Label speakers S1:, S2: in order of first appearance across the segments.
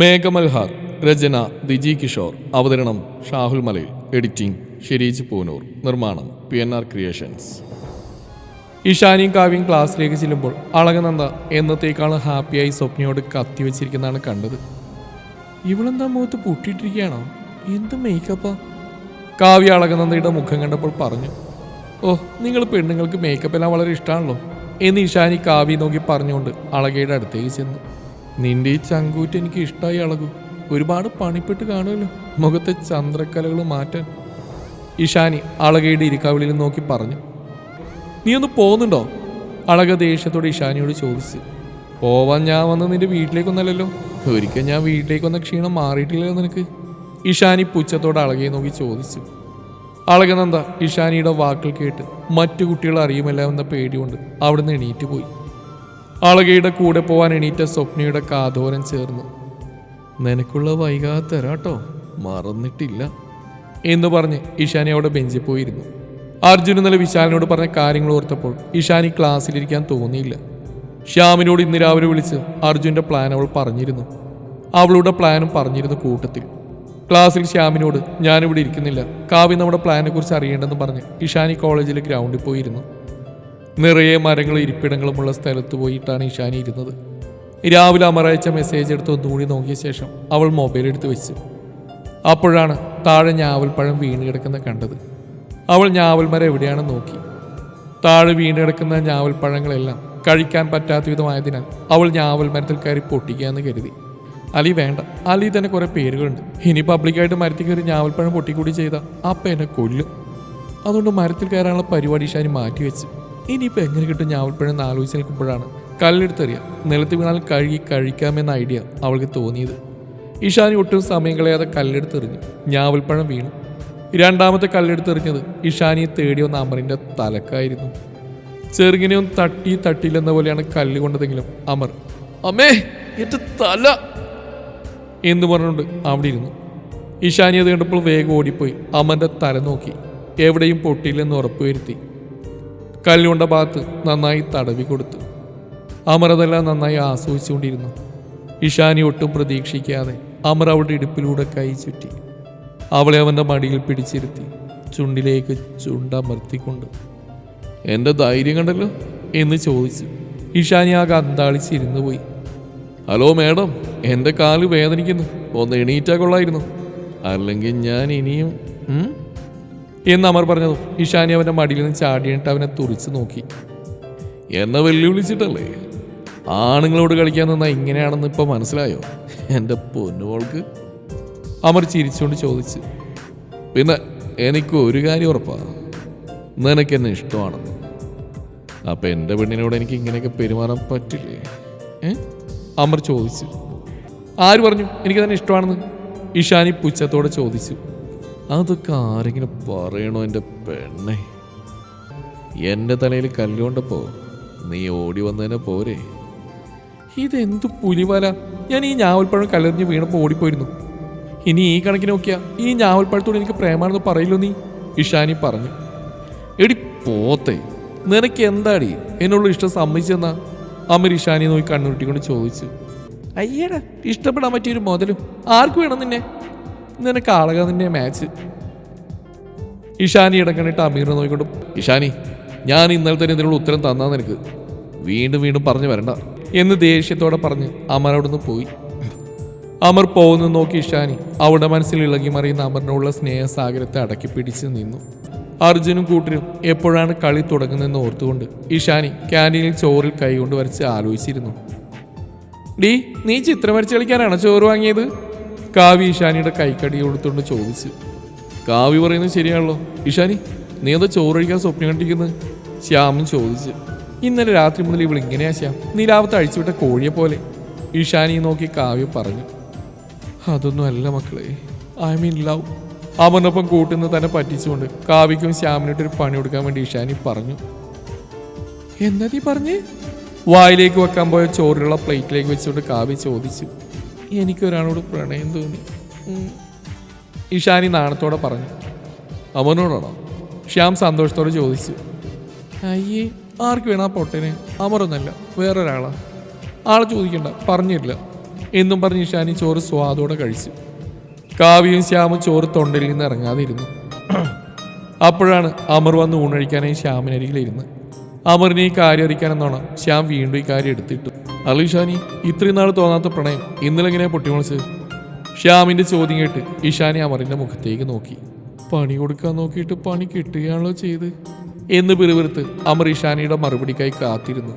S1: മേഘമൽഹാർ രചന ദിജി കിഷോർ അവതരണം ഷാഹുൽ മലയിൽ എഡിറ്റിംഗ് ഷിരീജ് പൂനൂർ നിർമ്മാണം പി എൻ ആർ ക്രിയേഷൻസ്. ഇഷാനിയും കാവ്യം ക്ലാസ്സിലേക്ക് ചെല്ലുമ്പോൾ അളകനന്ദ എന്നത്തേക്കാളും ഹാപ്പിയായി സ്വപ്നയോട് കത്തി വെച്ചിരിക്കുന്നതാണ് കണ്ടത്. ഇവളെന്താ മുഖത്ത് പൊട്ടിയിട്ടിരിക്കുകയാണോ? എന്ത് മേക്കപ്പാ കാവ്യ അളകനന്ദയുടെ മുഖം കണ്ടപ്പോൾ പറഞ്ഞു ഓ നിങ്ങൾ പെണ്ണുങ്ങൾക്ക് മേക്കപ്പ് എല്ലാം വളരെ ഇഷ്ടമാണല്ലോ എന്ന് ഇഷാനി കാവ്യ നോക്കി പറഞ്ഞുകൊണ്ട് അളകയുടെ അടുത്തേക്ക് ചെന്നു. നിന്റെ ഈ ചങ്കൂറ്റ് എനിക്ക് ഇഷ്ടമായി അളകു. ഒരുപാട് പണിപ്പെട്ട് കാണുമല്ലോ. മുഖത്തെ ചന്ദ്രക്കലകൾ മാറ്റാൻ. ഇഷാനി അളകയുടെ ഇരിക്കാവിളിയിൽ നോക്കി പറഞ്ഞു. നീ ഒന്ന് പോകുന്നുണ്ടോ? അളക ദേഷ്യത്തോടെ ഇഷാനിയോട് ചോദിച്ചു. പോവാൻ ഞാൻ വന്ന് നിന്റെ വീട്ടിലേക്കൊന്നല്ലല്ലോ. ഒരിക്കൽ ഞാൻ വീട്ടിലേക്ക് വന്ന ക്ഷീണം മാറിയിട്ടില്ലല്ലോ നിനക്ക്. ഇഷാനി പുച്ഛത്തോടെ അളകയെ നോക്കി ചോദിച്ചു. അളകനന്ദ ഇഷാനിയുടെ വാക്കുകൾ കേട്ട് മറ്റു കുട്ടികൾ അറിയുമല്ല എന്ന പേടികൊണ്ട് അവിടുന്ന് എണീറ്റ് പോയി. അളകയുടെ കൂടെ പോവാൻ എണീറ്റ സ്വപ്നയുടെ കാതോരം ചേർന്നു. നിനക്കുള്ള വൈകാതെ തരാട്ടോ മറന്നിട്ടില്ല എന്ന് പറഞ്ഞ് ഇഷാനി അവിടെ ബെഞ്ചിൽ പോയിരുന്നു. അർജുൻ ഇന്നലെ വിശാലിനോട് പറഞ്ഞ കാര്യങ്ങൾ ഓർത്തപ്പോൾ ഇഷാനി ക്ലാസ്സിലിരിക്കാൻ തോന്നിയില്ല. ശ്യാമിനോട് ഇന്ന് രാവിലെ വിളിച്ച് അർജുന്റെ പ്ലാൻ അവൾ പറഞ്ഞിരുന്നു. അവളുടെ പ്ലാനും പറഞ്ഞിരുന്നു കൂട്ടത്തിൽ. ക്ലാസ്സിൽ ശ്യാമിനോട് ഞാനിവിടെ ഇരിക്കുന്നില്ല. കാവ്യ നമ്മുടെ പ്ലാനെ കുറിച്ച് അറിയേണ്ടെന്ന് പറഞ്ഞ് ഇഷാനി കോളേജിലെ ഗ്രൗണ്ടിൽ പോയിരുന്നു. നിറയെ മരങ്ങളും ഇരിപ്പിടങ്ങളുമുള്ള സ്ഥലത്ത് പോയിട്ടാണ് ഇഷാനി ഇരുന്നത്. രാവിലെ അമറയച്ച മെസ്സേജ് എടുത്ത് ഒന്നുകൂടി നോക്കിയ ശേഷം അവൾ മൊബൈൽ എടുത്ത് വെച്ചു. അപ്പോഴാണ് താഴെ ഞാവൽപ്പഴം വീണ് കിടക്കുന്ന കണ്ടത്. അവൾ ഞാവൽമരം എവിടെയാണെന്ന് നോക്കി. താഴെ വീണ് കിടക്കുന്ന ഞാവൽപ്പഴങ്ങളെല്ലാം കഴിക്കാൻ പറ്റാത്ത വിധമായതിനാൽ അവൾ ഞാവൽമരത്തിൽ കയറി പൊട്ടിക്കുകയെന്ന് കരുതി. അലി വേണ്ട അലി തന്നെ കുറേ പേരുകളുണ്ട്. ഇനി പബ്ലിക്കായിട്ട് മരത്തിൽ കയറി ഞാവൽപ്പഴം പൊട്ടിക്കൂടി ചെയ്ത അപ്പ എന്നെ കൊല്ലും. അതുകൊണ്ട് മരത്തിൽ കയറാനുള്ള പരിപാടി ഇഷാനി മാറ്റിവെച്ചു ഇനിയിപ്പോൾ എങ്ങനെ കിട്ടും ഞാവൽപ്പഴം എന്ന് ആലോചിച്ച് നിൽക്കുമ്പോഴാണ്. കല്ലെടുത്തെറിയാം. നിലത്ത് വീണാൽ കഴുകി കഴിക്കാമെന്ന ഐഡിയ അവൾക്ക് തോന്നിയത്. ഇഷാനി ഒട്ടും സമയം കളയാതെ കല്ലെടുത്തെറിഞ്ഞു. ഞാവൽപ്പഴം വീണു. രണ്ടാമത്തെ കല്ലെടുത്തെറിഞ്ഞത് ഇഷാനിയെ തേടി വന്ന അമറിന്റെ തലക്കായിരുന്നു. ചെറുകിനെയും തട്ടി തട്ടിയില്ലെന്ന പോലെയാണ് കല്ല് കൊണ്ടതെങ്കിലും അമർ അമ്മേ എന്റെ തല! എന്ന് പറഞ്ഞുകൊണ്ട് അവിടെ ഇരുന്നു. ഇഷാനി അത് കണ്ടപ്പോൾ വേഗം ഓടിപ്പോയി. അമറിന്റെ തല നോക്കി. എവിടെയും പൊട്ടിയില്ലെന്ന് ഉറപ്പുവരുത്തി. കല്ലുകൊണ്ട ഭാഗത്ത് നന്നായി തടവി കൊടുത്തു. അമരതെല്ലാം നന്നായി ആസ്വദിച്ചുകൊണ്ടിരുന്നു. ഇഷാനി ഒട്ടും പ്രതീക്ഷിക്കാതെ അമർ അവളുടെ ഇടുപ്പിലൂടെ കൈ ചുറ്റി. അവളെ അവന്റെ മടിയിൽ പിടിച്ചിരുത്തി ചുണ്ടിലേക്ക് ചുണ്ടമർത്തിക്കൊണ്ട്. എന്റെ ധൈര്യം കണ്ടല്ലോ? എന്ന് ചോദിച്ചു. ഇഷാനി ആ കന്താളിച്ചിരുന്നു പോയി. ഹലോ മാഡം എന്റെ കാൽ വേദനിക്കുന്നു. ഒന്ന് എണീറ്റാ കൊള്ളായിരുന്നു. അല്ലെങ്കിൽ ഞാൻ ഇനിയും? എന്ന് അമർ പറഞ്ഞതും. ഇഷാനി അവന്റെ മടിയിൽ നിന്ന് ചാടിയിട്ട് അവനെ തുറിച്ച് നോക്കി. എന്നെ വെല്ലുവിളിച്ചിട്ടല്ലേ? ആണുങ്ങളോട് കളിക്കാൻ നിന്നാൽ ഇങ്ങനെയാണെന്ന് ഇപ്പൊ മനസ്സിലായോ? എന്റെ പൊന്നുമോൾക്ക് അമർ ചിരിച്ചുകൊണ്ട് ചോദിച്ചു. പിന്നെ എനിക്ക് ഒരു കാര്യം ഉറപ്പാ. നിനക്ക് എന്നെ ഇഷ്ടമാണെന്ന്. അപ്പൊ എന്റെ പെണ്ണിനോട് എനിക്ക് ഇങ്ങനെയൊക്കെ പെരുമാറാൻ പറ്റില്ലേ? അമർ ചോദിച്ചു. ആര് പറഞ്ഞു? എനിക്ക് തന്നെ ഇഷ്ടമാണെന്ന്? ഇഷാനി പുച്ഛത്തോടെ ചോദിച്ചു. അതൊക്കെ ആരെങ്കിലും പറയണോ എന്റെ പെണ്ണെ? എന്റെ തലയിൽ കല്ലുകൊണ്ടപ്പോ നീ ഓടി വന്നതിനെ പോരെ? ഇതെന്ത് പുലിവല? ഞാൻ ഈ ഞാവൽപ്പഴം കല്ലെറിഞ്ഞ് വീണപ്പോൾ ഓടിപ്പോയിരുന്നു. ഇനി ഈ കണക്കിന് നോക്കിയാ ഈ ഞാവൽപ്പഴത്തോട് എനിക്ക് പ്രേമാണെന്ന് പറയില്ലോ നീ? ഇഷാനി പറഞ്ഞു. എടി പോത്തെ നിനക്ക് എന്താടി എന്നുള്ള ഇഷ്ടം സമ്മതിച്ചെന്നാ അമർ ഇഷാനി നോക്കി കണ്ണുരുട്ടിക്കൊണ്ട് ചോദിച്ചു. അയ്യടാ ഇഷ്ടപ്പെടാൻ പറ്റിയൊരു മുതലും ആർക്ക് വേണം നിന്നെ? നിനക്ക് ആളക നിന്നെ മാച്ച് ഇഷാനി ഇടക്കണിട്ട് അമീറിനെ നോക്കിക്കൊണ്ട് ഇഷാനി ഞാൻ ഇന്നലെ തന്നെ ഇതിനുള്ള ഉത്തരം തന്നാ നിനക്ക്. വീണ്ടും വീണ്ടും പറഞ്ഞു വരണ്ട. എന്ന് ദേഷ്യത്തോടെ പറഞ്ഞ് അമർ അവിടുന്ന് പോയി. അമർ പോകുന്നു നോക്കി ഇഷാനി അവളുടെ മനസ്സിൽ ഇളകി മറിയുന്ന അമറിനോടുള്ള സ്നേഹസാഗരത്തെ അടക്കി പിടിച്ച് നിന്നു. അർജുനും കൂട്ടരും എപ്പോഴാണ് കളി തുടങ്ങുന്നതെന്ന് ഓർത്തുകൊണ്ട് ഇഷാനി ക്യാന്റീനിൽ ചോറിൽ കൈകൊണ്ട് വരച്ച് ആലോചിച്ചിരുന്നു. ഡീ നീ ചിത്രം വരച്ച് കളിക്കാനാണോ ചോറ് വാങ്ങിയത്? കാവി ഇഷാനിയുടെ കൈക്കടി കൊടുത്തുകൊണ്ട് ചോദിച്ചു. കാവ്യ പറയുന്നത് ശരിയാണല്ലോ. ഇഷാനി നീ എന്താ ചോറ് കഴിക്കാൻ സ്വപ്നം കണ്ടിരിക്കുന്നത്? ശ്യാമും ചോദിച്ചു. ഇന്നലെ രാത്രി മുതൽ ഇവൾ ഇങ്ങനെയാ ശ്യാം. നീലാവത്ത് അഴിച്ചുവിട്ട കോഴിയെ പോലെ. ഇഷാനി നോക്കി കാവ്യ പറഞ്ഞു. അതൊന്നും അല്ല മക്കളെ. ഐ മീൻ ലവ് അവനൊപ്പം കൂട്ടുന്ന തന്നെ പറ്റിച്ചുകൊണ്ട് കാവ്യക്കും ശ്യാമിനോട്ടൊരു പണി കൊടുക്കാൻ വേണ്ടി ഇഷാനി പറഞ്ഞു. എന്താ നീ പറഞ്ഞേ? വായിലേക്ക് വെക്കാൻ പോയ ചോറിലുള്ള പ്ലേറ്റിലേക്ക് വെച്ചുകൊണ്ട് കാവ്യ ചോദിച്ചു. എനിക്കൊരാളോട് പ്രണയം തോന്നി. ഇഷാനി നാണത്തോടെ പറഞ്ഞു. അമനോടാണോ ശ്യാം സന്തോഷത്തോടെ ചോദിച്ചു. അയ്യേ ആർക്ക് വേണം ആ പൊട്ടനെ? അമറൊന്നല്ല വേറൊരാളാ. ആളെ ചോദിക്കണ്ട പറഞ്ഞില്ല എന്നും പറഞ്ഞ് ഇഷാനി ചോറ് സ്വാദോടെ കഴിച്ചു. കാവ്യയും ശ്യാമും ചോറ് തൊണ്ടയിൽ നിന്ന് ഇറങ്ങാതിരുന്നു. അപ്പോഴാണ് അമർ വന്ന് ഊണഴിക്കാനായി ശ്യാമിനരികിലിരുന്ന് അമറിനെ ഈ കാര്യം അറിയിക്കാനെന്നോണം ശ്യാം വീണ്ടും ഈ കാര്യം എടുത്തിട്ടു. അല്ല ഇഷാനി ഇത്രയും നാൾ തോന്നാത്ത പ്രണയം ഇന്നലെ എങ്ങനെയാ പൊട്ടിമുളച്ച് ശ്യാമിന്റെ ചോദ്യം കേട്ട് ഇഷാനി അമറിന്റെ മുഖത്തേക്ക് നോക്കി. പണി കൊടുക്കാൻ നോക്കിയിട്ട് പണി കിട്ടുകയാണല്ലോ ചെയ്ത് എന്ന് പിറുപിറുത്ത് അമർ ഇഷാനിയുടെ മറുപടിക്കായി കാത്തിരുന്നു.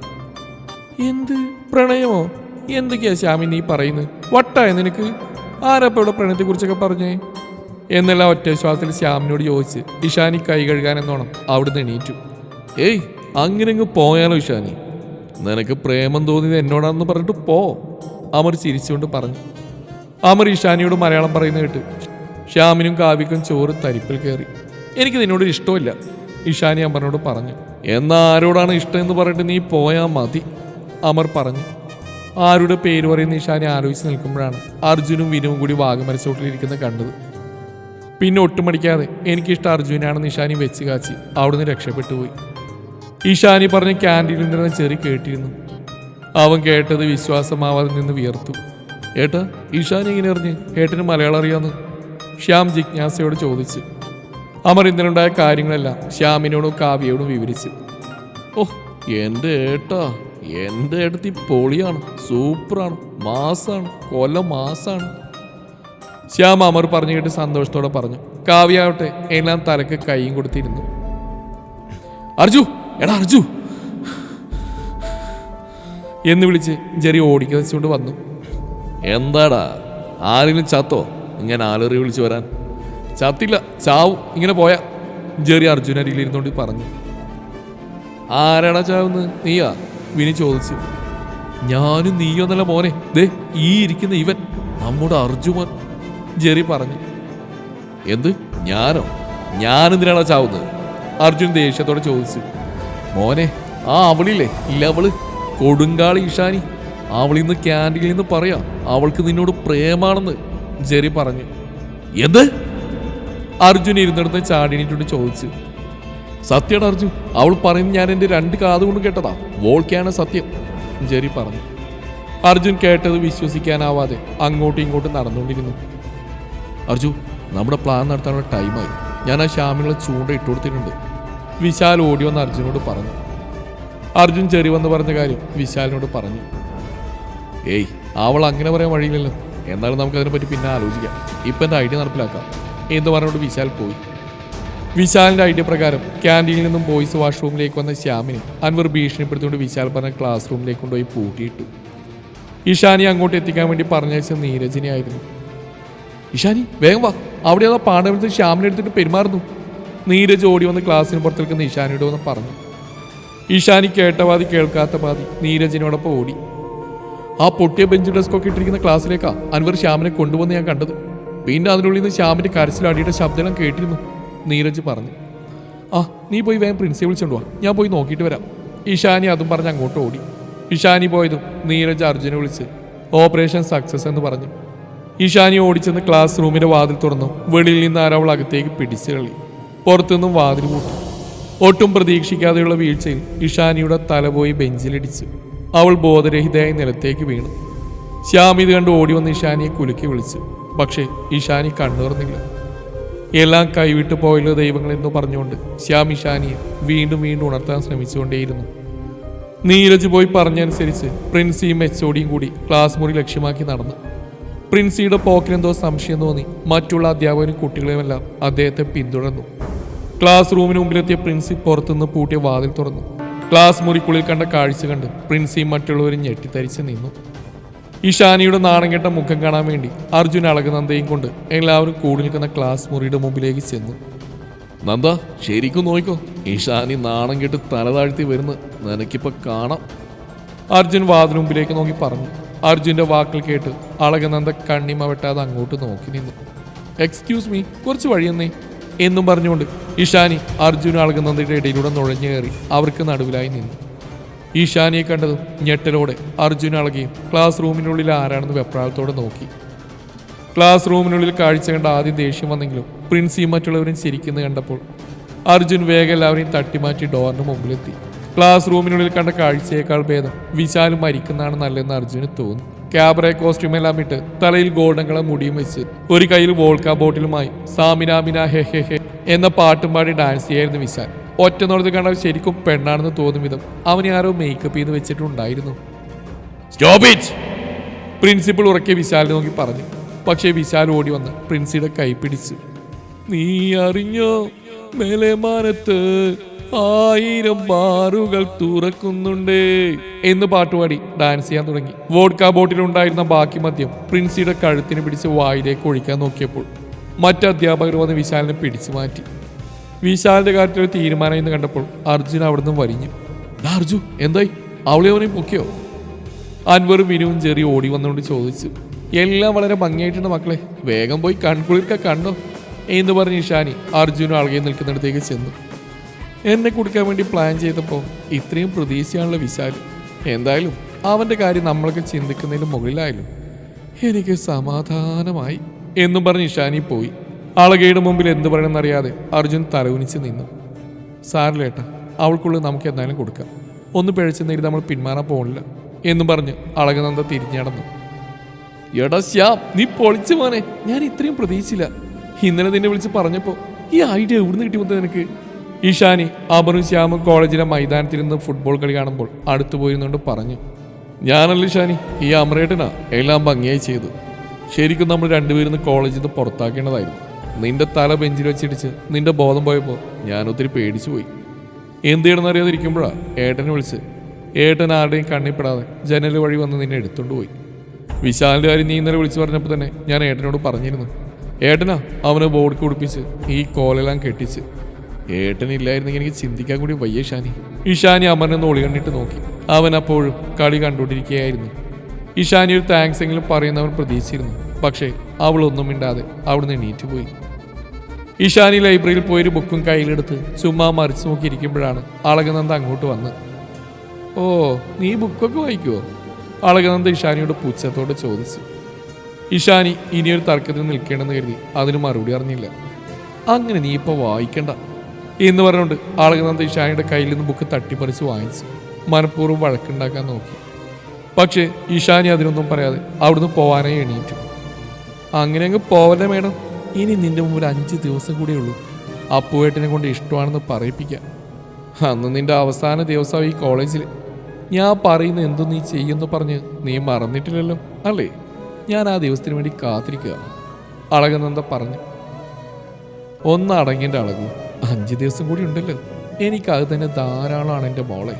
S1: എന്ത് പ്രണയമോ? എന്തൊക്കെയാ ശ്യാമി നീ പറയുന്നത്? വട്ടായ നിനക്ക്? ആരപ്പയുടെ പ്രണയത്തെ കുറിച്ചൊക്കെ പറഞ്ഞേ? എന്നല്ല ഒറ്റ ശ്വാസത്തിൽ ശ്യാമിനോട് ചോദിച്ച് ഇഷാനി കൈ കഴുകാൻ എന്നോണം അവിടുന്ന് എണീറ്റു. ഏയ് അങ്ങനെ അങ്ങ് പോയാലോ ഇഷാനി? നിനക്ക് പ്രേമം തോന്നിയത് എന്നോടാണെന്ന് പറഞ്ഞിട്ട് പോ. അമർ ചിരിച്ചുകൊണ്ട് പറഞ്ഞു. അമർ ഇഷാനിയോട് മലയാളം പറയുന്ന കേട്ട് ശ്യാമിനും കാവ്യക്കും ചോറ് തരിപ്പിൽ കയറി. എനിക്ക് നിന്നോട് ഇഷ്ടമില്ല ഇഷാനി അമറിനോട് പറഞ്ഞു. എന്നാ ആരോടാണ് ഇഷ്ടം എന്ന് പറഞ്ഞിട്ട് നീ പോയാൽ മതി അമർ പറഞ്ഞു. ആരുടെ പേര് പറയുന്ന ഇഷാനി ആലോചിച്ച് നിൽക്കുമ്പോഴാണ് അർജുനും വിനുവും കൂടി വാഗമരച്ചോട്ടിലിരിക്കുന്നത് കണ്ടത്. പിന്നെ ഒട്ടുമടിക്കാതെ എനിക്കിഷ്ടം അർജുനാണെന്ന് ഇഷാനി വെച്ച് കാച്ചി അവിടുന്ന് രക്ഷപ്പെട്ടു പോയി ഇഷാനി പറഞ്ഞ ക്യാന്റീനിൽ ചെറി കേട്ടിരുന്നു. അവൻ കേട്ടത് വിശ്വാസമാവാതെ നിന്ന് വിയർത്തു. ഏട്ടാ ഈശാനി ഇങ്ങനെ അറിഞ്ഞ്? ഏട്ടന് മലയാളം അറിയാന്ന്. ശ്യാം ജിജ്ഞാസയോട് ചോദിച്ചു. അമർ ഇന്നലുണ്ടായ കാര്യങ്ങളെല്ലാം ശ്യാമിനോടും കാവ്യയോടും വിവരിച്ചു. ഓഹ് എന്റെ ഏട്ടാ എന്റെ ഏട്ടത്തി പൊളിയാണ് സൂപ്പറാണ് മാസാണ് കൊല മാസാണ്. ശ്യാം അമർ പറഞ്ഞു കേട്ട് സന്തോഷത്തോടെ പറഞ്ഞു. കാവ്യാവട്ടെ എല്ലാം തലക്ക് കൈയും കൊടുത്തിരുന്നു. അർജു എടാ അർജു. എന്ന് വിളിച്ച് ജെറി ഓടിക്ക വന്നു. എന്താടാ? ആരെങ്കിലും ചത്തോ? ഇങ്ങനെ ആലറി വിളിച്ചു വരാൻ. ചത്തില്ല ചാവും ഇങ്ങനെ പോയാ. ജെറി അർജുന അരിയിലിരുന്നോണ്ട് പറഞ്ഞു. ആരാടാ ചാവുന്നത്? നീയാ? വിനി ചോദിച്ചു. ഞാനും നീയോ എന്നല്ല മോനെ. ദേ ഈ ഇരിക്കുന്ന ഇവൻ നമ്മുടെ അർജുമൻ. ജെറി പറഞ്ഞു. എന്ത്? ഞാനോ? ഞാനെന്തിനാണോ ചാവുന്നത്? അർജുൻ ദേഷ്യത്തോടെ ചോദിച്ചു. മോനെ ആ അവളില്ലേ? ഇല്ല അവൾ. കൊടുങ്കാളി ഇഷാനി. അവളിന്ന് ക്യാന്റീനിൽ നിന്ന് പറയാ. അവൾക്ക് നിന്നോട് പ്രേമാണെന്ന് ജെറി പറഞ്ഞു. എന്ത്? അർജുൻ ഇരുന്നിടത്ത് ചാടിനിട്ടുണ്ട് ചോദിച്ചു. സത്യട അർജുൻ അവൾ പറയുന്നത് ഞാൻ എന്റെ രണ്ട് കാതുകൊണ്ട് കേട്ടതാ. വോൾക്കാണ് സത്യം ജെറി പറഞ്ഞു. അർജുൻ കേട്ടത് വിശ്വസിക്കാനാവാതെ അങ്ങോട്ടും ഇങ്ങോട്ടും നടന്നുകൊണ്ടിരുന്നു. അർജു നമ്മുടെ പ്ലാൻ നടത്താനുള്ള ടൈമായി. ഞാൻ ആ ശ്യാമിനുള്ള ചൂണ്ട ഇട്ട് കൊടുത്തിട്ടുണ്ട് വിശാൽ ഓടി വന്ന് അർജുനോട് പറഞ്ഞു. അർജുൻ ചെറി വന്ന് പറഞ്ഞ കാര്യം വിശാലിനോട് പറഞ്ഞു. ഏയ് അവൾ അങ്ങനെ പറയാൻ വഴിയില്ലല്ലോ. എന്നാലും നമുക്ക് അതിനെപ്പറ്റി പിന്നെ ആലോചിക്കാം. ഇപ്പം എന്റെ ഐഡിയ നടപ്പിലാക്കാം? എന്ന് പറഞ്ഞുകൊണ്ട് വിശാൽ പോയി. വിശാലിന്റെ ഐഡിയ പ്രകാരം ക്യാന്റീനിൽ നിന്നും ബോയ്സ് വാഷ്റൂമിലേക്ക് വന്ന ശ്യാമിനെ അൻവർ ഭീഷണിപ്പെടുത്തിക്കൊണ്ട് വിശാൽ പറഞ്ഞ ക്ലാസ് റൂമിലേക്ക് കൊണ്ടുപോയി പൂട്ടിയിട്ടു. ഇഷാനി അങ്ങോട്ട് എത്തിക്കാൻ വേണ്ടി പറഞ്ഞയച്ച നീരജിനെ ആയിരുന്നു. ഇഷാനി വേഗം വാ. അവിടെ ആ പാണ്ഡവത്തിൽ ശ്യാമിനെ എടുത്തിട്ട് പെരുമാറുന്നു. നീരജ് ഓടി വന്ന് ക്ലാസ്സിന് പുറത്ത് നിൽക്കുന്ന വന്ന് പറഞ്ഞു. ഈഷാനി കേട്ട പാതി കേൾക്കാത്ത പാതി നീരജിനോടൊപ്പം ഓടി. ആ പൊട്ടിയ ബെഞ്ച് ഡെസ്കൊക്കെ ഇട്ടിരിക്കുന്ന ക്ലാസ്സിലേക്കാ അൻവർ ശ്യാമിനെ കൊണ്ടുവന്ന് ഞാൻ കണ്ടത്. പിന്നെ അതിനുള്ളിൽ നിന്ന് ശ്യാമിന്റെ കരച്ചിലടിയുടെ ശബ്ദം കേട്ടിരുന്നു. നീരജ് പറഞ്ഞു ആ നീ പോയി വേഗം പ്രിൻസിയെ വിളിച്ചോണ്ട് വാ. ഞാൻ പോയി നോക്കിയിട്ട് വരാം. ഇഷാനി അതും പറഞ്ഞ് അങ്ങോട്ട് ഓടി. ഇഷാനി പോയതും നീരജ് അർജുനെ വിളിച്ച് ഓപ്പറേഷൻ സക്സസ് എന്ന് പറഞ്ഞു. ഇഷാനി ഓടിച്ചെന്ന് ക്ലാസ് റൂമിന്റെ വാതിൽ തുറന്നു. വെളിയിൽ നിന്ന് ആരവൾ അകത്തേക്ക് പിടിച്ചു കളി പുറത്തുനിന്നും വാതിൽ പൂട്ടി ഒട്ടും പ്രതീക്ഷിക്കാതെയുള്ള വീഴ്ചയിൽ ഇഷാനിയുടെ തല പോയി ബെഞ്ചിലിടിച്ചു അവൾ ബോധരഹിതയായി നിലത്തേക്ക് വീണു. ശ്യാം ഇത് കണ്ട് ഓടി വന്ന് ഇഷാനിയെ കുലുക്കി വിളിച്ചു. പക്ഷേ ഇഷാനി കണ്ണുറന്നില്ല. എല്ലാം കൈവിട്ട് പോയല്ലോ ദൈവങ്ങളെന്ന് പറഞ്ഞുകൊണ്ട് ശ്യാം ഇഷാനിയെ വീണ്ടും വീണ്ടും ഉണർത്താൻ ശ്രമിച്ചുകൊണ്ടേയിരുന്നു. നീരജ് പോയി പറഞ്ഞനുസരിച്ച് പ്രിൻസിയും എച്ച് കൂടി ക്ലാസ് മുറി ലക്ഷ്യമാക്കി നടന്നു. പ്രിൻസിയുടെ പോക്കിനെന്തോ സംശയം തോന്നി മറ്റുള്ള അധ്യാപകരും കുട്ടികളുമെല്ലാം അദ്ദേഹത്തെ പിന്തുടർന്നു. ക്ലാസ് റൂമിന് മുമ്പിലെത്തിയ പ്രിൻസി പുറത്തുനിന്ന് പൂട്ടിയ വാതിൽ തുറന്നു. ക്ലാസ് മുറിക്കുള്ളിൽ കണ്ട കാഴ്ച കണ്ട് പ്രിൻസി മറ്റുള്ളവരും ഞെട്ടിത്തരിച്ച് നിന്നു. ഇഷാനിയുടെ നാണംകെട്ട മുഖം കാണാൻ വേണ്ടി അർജുൻ അളകനന്ദയും കൊണ്ട് എല്ലാവരും കൂടി നിൽക്കുന്ന ക്ലാസ് മുറിയുടെ മുമ്പിലേക്ക് ചെന്നു. നന്ദ ശരിക്കും നോക്കോ. ഇഷാനി നാണം കെട്ട് തല താഴ്ത്തി വരുന്നു നിനക്കിപ്പോ കാണാം. അർജുൻ വാതിന് മുമ്പിലേക്ക് നോക്കി പറഞ്ഞു. അർജുന്റെ വാക്കുകൾ കേട്ട് അളകനന്ദ കണ്ണിമ വെട്ടാതെ അങ്ങോട്ട് നോക്കി നിന്നു. എക്സ്ക്യൂസ് മീ കുറച്ച് വഴിയെന്നേ. എന്നും പറഞ്ഞുകൊണ്ട് ഈശാനി അർജുന അളകുന്നതിന്റെ ഇടയിലൂടെ നുഴഞ്ഞു കയറി അവർക്ക് നടുവിലായി നിന്നു. ഈശാനിയെ കണ്ടതും ഞെട്ടലോടെ അർജുന അളകയും ക്ലാസ് റൂമിനുള്ളിൽ ആരാണെന്ന് വെപ്രാളത്തോടെ നോക്കി. ക്ലാസ് റൂമിനുള്ളിൽ കാഴ്ച കണ്ട ആദ്യം ദേഷ്യം വന്നെങ്കിലും പ്രിൻസിയും മറ്റുള്ളവരും ചിരിക്കുന്നത് കണ്ടപ്പോൾ അർജുൻ വേഗം എല്ലാവരെയും തട്ടിമാറ്റി ഡോറിന് മുമ്പിലെത്തി. ക്ലാസ് റൂമിനുള്ളിൽ കണ്ട കാഴ്ചയേക്കാൾ ഭേദം വിശാലും മരിക്കുന്നതാണ് നല്ലതെന്ന് അർജുന് തോന്നി. ക്യാബറെ കോസ്റ്റ്യൂം എല്ലാം ഇട്ട് തലയിൽ ഗോൾഡൻ കളർ മുടിയും വെച്ച് ഒരു കയ്യിൽ വോൾക്ക ബോട്ടിലുമായി സാമിനാമിന ഹേ ഹെ ഹെ എന്ന പാട്ടും പാടി ഡാൻസ് ചെയ്യായിരുന്നു വിശാൽ. ഒറ്റ നോളത്ത് കണ്ടാൽ ശരിക്കും പെണ്ണാണെന്ന് തോന്നും വിധം അവനെ ആരോ മേക്കപ്പ് ചെയ്ത് വെച്ചിട്ടുണ്ടായിരുന്നു. പ്രിൻസിപ്പൾ ഉറക്കെ വിശാലിനെ നോക്കി പറഞ്ഞു. പക്ഷേ വിശാൽ ഓടി വന്ന് പ്രിൻസിയുടെ കൈ പിടിച്ചു നീ അറിഞ്ഞോ മേലെ മാനത്ത് ആയിരം ബാറുകൾ തുറക്കുന്നുണ്ട്. എന്ന് പാട്ടുപാടി ഡാൻസ് ചെയ്യാൻ തുടങ്ങി. വോഡ്ക ബോട്ടിലുണ്ടായിരുന്ന ബാക്കി മദ്യം പ്രിൻസിയുടെ കഴുത്തിന് പിടിച്ച് വായിലേക്ക് ഒഴിക്കാൻ നോക്കിയപ്പോൾ മറ്റ് അധ്യാപകർ വന്ന് വിശാലിനെ പിടിച്ചു മാറ്റി. വിശാലിന്റെ കാര്യത്തിൽ ഒരു തീരുമാനം എന്ന് കണ്ടപ്പോൾ അർജുൻ അവിടുന്ന് വരിഞ്ഞു "ഡാ അർജു എന്തായി? അവളെ അവനെയും പൊക്കിയോ? അൻവറും വിനുവും ചെറിയ ഓടി വന്നുകൊണ്ട് ചോദിച്ചു എല്ലാം വളരെ ഭംഗിയായിട്ടുണ്ട് മക്കളെ വേഗം പോയി കൺകുളിർക്ക കണ്ടോ? എന്ന് പറഞ്ഞ് ഇഷാനി അർജുനും അളകെ നിൽക്കുന്നിടത്തേക്ക് ചെന്നു. എന്നെ കുടിക്കാൻ വേണ്ടി പ്ലാൻ ചെയ്തപ്പോൾ ഇത്രയും പ്രതീക്ഷയാണല്ലോ വിശാൽ എന്തായാലും അവന്റെ കാര്യം നമ്മളൊക്കെ ചിന്തിക്കുന്നതിന് മുകളിലായാലും എനിക്ക് സമാധാനമായി എന്നും പറഞ്ഞ് ഇഷാനി പോയി. അളകയുടെ മുമ്പിൽ എന്ത് പറയണമെന്നറിയാതെ അർജുൻ തലകുനിച്ച് നിന്നു. സാറിലേട്ട അവൾക്കുള്ളിൽ നമുക്ക് എന്തായാലും കൊടുക്കാം. ഒന്ന് പിഴച്ചെന്നേരി നേരി നമ്മൾ പിന്മാറാൻ പോകണില്ല എന്നും പറഞ്ഞ് അളകനന്ദ തിരിഞ്ഞടന്നു എടാ ശ്യാം നീ പൊളിച്ചു മോനെ. ഞാൻ ഇത്രയും പ്രതീക്ഷിച്ചില്ല ഇന്നലെ നിന്നെ വിളിച്ച് പറഞ്ഞപ്പോൾ ഈ ഐഡിയ എവിടുന്ന് കിട്ടി വന്നത് നിനക്ക്? ഇഷാനി അബറും ശ്യാമും കോളേജിലെ മൈതാനത്തിരുന്ന് ഫുട്ബോൾ കളി കാണുമ്പോൾ അടുത്തു പോയിരുന്നുകൊണ്ട് പറഞ്ഞു ഞാനല്ല ഈശാനി ഈ അമരേട്ടനാ എല്ലാം ഭംഗിയായി ചെയ്തു. ശരിക്കും നമ്മൾ രണ്ടുപേരും കോളേജിൽ നിന്ന് പുറത്താക്കേണ്ടതായിരുന്നു. നിന്റെ തല ബെഞ്ചിൽ വെച്ചിടിച്ച് നിന്റെ ബോധം പോയപ്പോൾ ഞാൻ ഒത്തിരി പേടിച്ചു പോയി. എന്ത് ചെയ്യണമെന്ന് അറിയാതിരിക്കുമ്പോഴാ ഏട്ടനെ വിളിച്ച് ഏട്ടൻ ആരുടെയും കണ്ണിപ്പെടാതെ ജനൽ വഴി വന്ന് നിന്നെ എടുത്തുകൊണ്ട് പോയി. വിശാലിന്റെ കാര്യം നീ ഇന്നലെ വിളിച്ചു പറഞ്ഞപ്പോൾ തന്നെ ഞാൻ ഏട്ടനോട് പറഞ്ഞിരുന്നു ഏട്ടനാ അവനെ ബോർഡ് കുടിപ്പിച്ച് ഈ കോലെല്ലാം കെട്ടിച്ച് ഏട്ടനില്ലായിരുന്നെങ്കിൽ എനിക്ക് ചിന്തിക്കാൻ കൂടി വയ്യ ഷാനി. ഇഷാനി അമറിനെ നോളി കണ്ടിട്ട് നോക്കി. അവൻ അപ്പോഴും കളി കണ്ടുകൊണ്ടിരിക്കുകയായിരുന്നു. ഇഷാനി ഒരു താങ്ക്സ് എങ്കിലും പറയുന്നവൻ പ്രതീക്ഷിച്ചിരുന്നു. പക്ഷേ അവൾ ഒന്നും മിണ്ടാതെ അവിടുന്ന് എണീറ്റ് പോയി. ഇഷാനി ലൈബ്രറിയിൽ പോയൊരു ബുക്കും കയ്യിലെടുത്ത് ചുമ്മാ മറിച്ചു നോക്കിയിരിക്കുമ്പോഴാണ് അളകനന്ദ അങ്ങോട്ട് വന്ന് ഓ നീ ബുക്കൊക്കെ വായിക്കുമോ അളകനന്ദ ഇഷാനിയോട് പുച്ഛത്തോടെ ചോദിച്ചു. ഇഷാനി ഇനിയൊരു തർക്കത്തിൽ നിൽക്കേണ്ടെന്ന് കരുതി അതിന് മറുപടി അറിഞ്ഞില്ല. അങ്ങനെ നീ ഇപ്പോൾ വായിക്കണ്ട. എന്ന് പറഞ്ഞുകൊണ്ട് ആളുകനാഥ് ഈശായുടെ കയ്യിൽ നിന്ന് ബുക്ക് തട്ടിപ്പറിച്ച് വാങ്ങിച്ചു. മനഃപൂർവം വഴക്കുണ്ടാക്കാൻ നോക്കി. പക്ഷേ ഈശാനി അതിനൊന്നും പറയാതെ അവിടുന്ന് പോവാനായി എണീറ്റു. അങ്ങനെ അങ്ങ് പോവല്ലേ മേഡം? ഇനി നിന്റെ മുമ്പിൽ അഞ്ച് ദിവസം കൂടെ ഉള്ളൂ. അപ്പുവേട്ടനെ കൊണ്ട് ഇഷ്ടമാണെന്ന് പറയിപ്പിക്കാം. അന്ന് നിന്റെ അവസാന ദിവസം ഈ കോളേജിൽ ഞാൻ പറയുന്ന എന്തോ നീ ചെയ്യുമെന്ന് പറഞ്ഞ് നീ മറന്നിട്ടില്ലല്ലോ അല്ലേ? ഞാൻ ആ ദിവസത്തിന് വേണ്ടി കാത്തിരിക്കുക അളകനന്ദ പറഞ്ഞു? ഒന്ന് അടങ്ങിന്റെ അളകു. അഞ്ച് ദിവസം കൂടി ഉണ്ടല്ലോ. എനിക്കത് തന്നെ ധാരാളമാണ് എന്റെ മോളെ.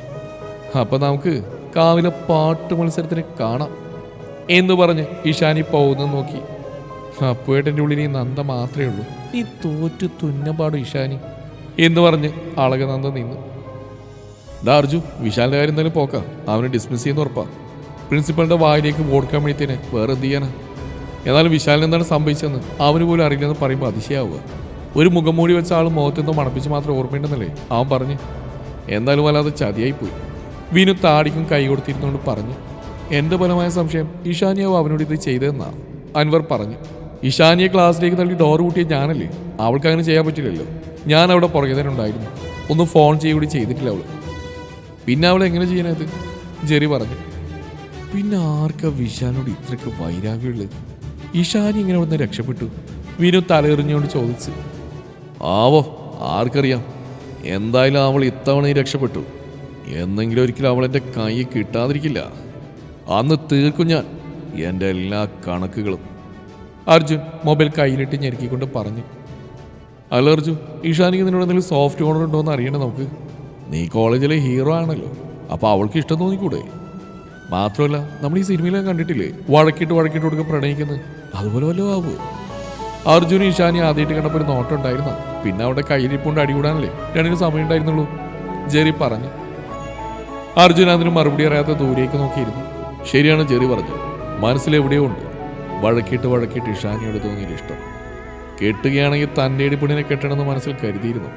S1: അപ്പൊ നമുക്ക് കാവിലെ പാട്ട് മത്സരത്തിന് കാണാം എന്ന് പറഞ്ഞ് ഇഷാനി പോകുന്നത് നോക്കി. അപ്പുവേട്ടന്റെ ഉള്ളിൽ ഈ നന്ദ മാത്രമേ ഉള്ളൂ. ഈ തോറ്റു തുന്നപാടും ഇഷാനി എന്ന് പറഞ്ഞ് അളകനന്ദ നിന്നു. ദാ അർജു വിശാലിന്റെ കാര്യം എന്തായാലും പോക്കാം. അവനെ ഡിസ്മിസ് ചെയ്യുന്ന ഉറപ്പാ. പ്രിൻസിപ്പളിന്റെ വായിലേക്ക് ഓടിക്കാൻ വേണ്ടിത്തേനെ വേറെ എന്ത് ചെയ്യാനാ? എന്നാലും വിശാലിന് എന്താണ് സംഭവിച്ചതെന്ന് അവന് പോലും അറിയില്ലെന്ന് പറയുമ്പോൾ അതിശയാവുക. ഒരു മുഖം മൂടി വെച്ച ആൾ മുഖത്തെന്തോ മണപ്പിച്ച് മാത്രം ഓർമ്മയുണ്ടെന്നല്ലേ? അവൻ പറഞ്ഞു എന്തായാലും വല്ലാതെ ചതിയായി പോയി വിനു താടിക്കും കൈ കൊടുത്തിരുന്നുകൊണ്ട് പറഞ്ഞു എന്റെ ഫലമായ സംശയം ഇഷാനിയാവും അവനോട് ഇത് ചെയ്തതെന്നാണ് അൻവർ പറഞ്ഞു ഇഷാനിയെ ക്ലാസ്സിലേക്ക് തള്ളി ഡോർ കൂട്ടിയ ഞാനല്ലേ? അവൾക്ക് അങ്ങനെ ചെയ്യാൻ പറ്റില്ലല്ലോ. ഞാൻ അവിടെ പുറകെ തന്നെ ഉണ്ടായിരുന്നു. ഒന്നും ഫോൺ ചെയ്യുകൂടി ചെയ്തിട്ടില്ല അവൾ പിന്നെ അവൾ എങ്ങനെ ചെയ്യാനത്? ജെറി പറഞ്ഞു പിന്നെ ആർക്കാ വിഷാനോട് ഇത്രയ്ക്ക് വൈരാഗ്യമുള്ളത്? ഇഷാനി ഇങ്ങനെ അവിടുന്ന് രക്ഷപ്പെട്ടു? വിനു തലയെറിഞ്ഞുകൊണ്ട് ചോദിച്ചു ആവോ ആർക്കറിയാം. എന്തായാലും അവൾ ഇത്തവണയും രക്ഷപ്പെട്ടു. എന്നെങ്കിലും ഒരിക്കലും അവൾ എന്റെ കൈ കിട്ടാതിരിക്കില്ല. അന്ന് തീർക്കും ഞാൻ എന്റെ എല്ലാ കണക്കുകളും. അർജുൻ മൊബൈൽ കയ്യിലിട്ട് ഞെരുക്കിക്കൊണ്ട് പറഞ്ഞു. അല്ല അർജുൻ ഇഷാനിക്ക് നിന്നോട് എന്തെങ്കിലും സോഫ്റ്റ് കോർണർ ഉണ്ടോ എന്ന് അറിയണം നമുക്ക്? നീ കോളേജിലെ ഹീറോ ആണല്ലോ. അപ്പോൾ അവൾക്ക് ഇഷ്ടം തോന്നിക്കൂടെ? മാത്രമല്ല നമ്മൾ ഈ സിനിമയിലാണ് കണ്ടിട്ടില്ലേ? വഴക്കിട്ട് വഴക്കിട്ട് കൊടുക്കുക പ്രണയിക്കുന്നത്. അതുപോലെ വല്ലതും ആവുമോ അർജുനും ഇഷാനി ആദ്യമായിട്ട് കണ്ടപ്പോൾ ഒരു നോട്ടം ഉണ്ടായിരുന്ന? പിന്നെ അവിടെ കയ്യിലിപ്പോണ്ട് അടികൂടാനല്ലേ? രണ്ടിനും സമയം ഉണ്ടായിരുന്നുള്ളൂ. ജെറി പറഞ്ഞു. അർജുൻ അതിന് മറുപടി അറിയാത്ത ദൂരേക്ക് നോക്കിയിരുന്നു. ശരിയാണ് ജെറി പറഞ്ഞു മനസ്സിലെവിടെയോ ഉണ്ട് വഴക്കിട്ട് വഴക്കിട്ട് ഇഷാനിയോട് തോന്നിയൊരു ഇഷ്ടം. കെട്ടുകയാണെങ്കിൽ തന്റെ ഇടിപ്പിണിനെ കെട്ടണമെന്ന് മനസ്സിൽ കരുതിയിരുന്നു.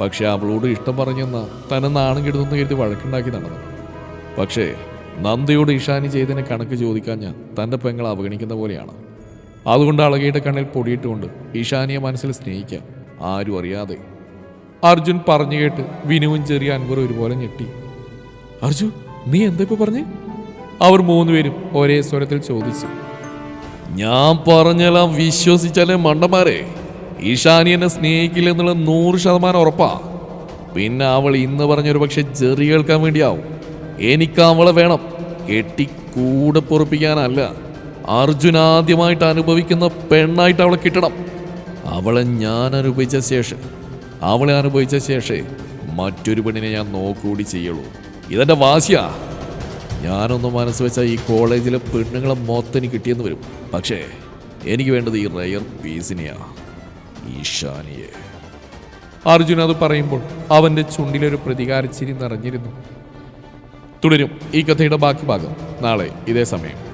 S1: പക്ഷെ അവളോട് ഇഷ്ടം പറഞ്ഞെന്ന തന്നെ നാണം കെടുതെന്ന് കരുതി വഴക്കുണ്ടാക്കി നടന്നു പക്ഷേ നന്ദയോട് ഇഷാനി ചെയ്തതിനെ കണക്ക് ചോദിക്കാൻ ഞാൻ തന്റെ പെങ്ങളെ അവഗണിക്കുന്ന പോലെയാണ്. അതുകൊണ്ട് അളകയുടെ കണ്ണിൽ പൊടിയിട്ടുകൊണ്ട് ഇഷാനിയെ മനസ്സിൽ സ്നേഹിക്കാം. ആരും അറിയാതെ. അർജുൻ പറഞ്ഞു കേട്ട് വിനുവും ചെറിയ അൻവറും ഒരുപോലെ ഞെട്ടി. അർജുൻ നീ എന്താ ഇപ്പൊ പറഞ്ഞേ? അവർ മൂന്നുപേരും ഒരേ സ്വരത്തിൽ ചോദിച്ചു. ഞാൻ പറഞ്ഞെല്ലാം വിശ്വസിച്ചാലേ മണ്ടന്മാരെ ഈശാനി എന്നെ സ്നേഹിക്കില്ലെന്നുള്ള നൂറ് ശതമാനം ഉറപ്പാ. പിന്നെ അവൾ ഇന്ന് പറഞ്ഞൊരു പക്ഷെ ചെറി കേൾക്കാൻ വേണ്ടിയാവും. എനിക്ക് അവളെ വേണം. കെട്ടി കൂടെ പൊറപ്പിക്കാനല്ല. അർജുൻ ആദ്യമായിട്ട് അനുഭവിക്കുന്ന പെണ്ണായിട്ട് അവളെ കിട്ടണം. അവളെ ഞാൻ അനുഭവിച്ച ശേഷം. അവളെ അനുഭവിച്ച ശേഷേ മറ്റൊരു പെണ്ണിനെ ഞാൻ നോക്കുകൂടി ചെയ്യുള്ളൂ. ഇതെന്റെ വാശിയാ. ഞാനൊന്ന് മനസ്സ് വെച്ചാൽ ഈ കോളേജിലെ പെണ്ണുങ്ങളെ മൊത്തം കിട്ടിയെന്ന് വരും. പക്ഷേ എനിക്ക് വേണ്ടത് ഈ റയർ പീസിനെയാ. ഈശാനിയെ. അർജുൻ അത് പറയുമ്പോൾ അവന്റെ ചുണ്ടിലൊരു പ്രതികാരച്ചിരി നിറഞ്ഞിരുന്നു. തുടരും ഈ കഥയുടെ ബാക്കി ഭാഗം. നാളെ ഇതേ സമയം.